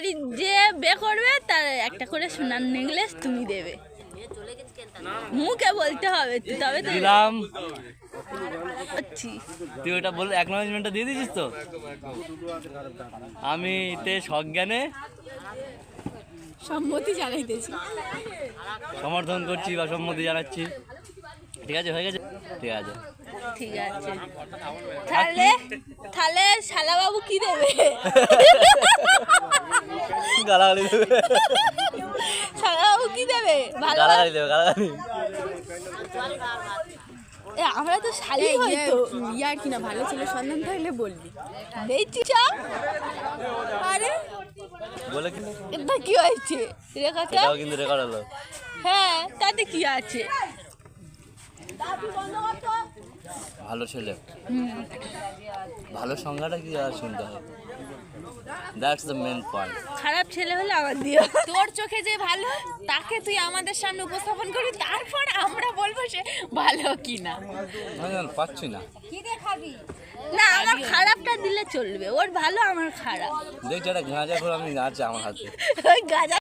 বাড়ি যে বে করবে তার একটা করে সোনার নেকলেস তুমি দেবে। মুখে বলতে হবে তবে দিলাম। তুই ওটা বল অ্যাকনোলেজমেন্টটা দিয়ে দিয়েছিস তো? আমি তে সজ্ঞানে সম্মতি জানাইতেছি। সমর্থন করছি বা সম্মতি জানাচ্ছি। ঠিক আছে হয়ে গেছে? ঠিক আছে। ঠিক আছে। তাহলে তাহলে শালাবাবু কি দেবে? গালাগালি দেবে। শালাবাবু কি দেবে? ভালো গালাগালি দেবে গালাগালি। এ, আমরা তো শালি হয়তো ইয়ার কিনা ভালো ছিল সন্ধান থাকলে বলবি। দেখছি সব আরে। বলে কি? এটা কি হয়েছে? রেখাটা এটাও কিন্তু রেকর্ড হলো। হ্যাঁ তাতে কি আছে? ভালো ছেলে। ভালো সংজ্ঞাটা কি আর শুনতে হবে দ্যাটস দ্য মেন পয়েন্ট খারাপ ছেলে হলে আমার দিও। তোর চোখে যে ভালো তাকে তুই আমাদের সামনে উপস্থাপন করি তারপর আমরা বলব সে ভালো কিনা। আমি না পাচ্ছি না। না আমার খারাপটা দিলে চলবে ওর ভালো আমার খারাপ। দেখ যেটা গাঁজা করে আমি আছে আমার হাতে। ওই গাঁজা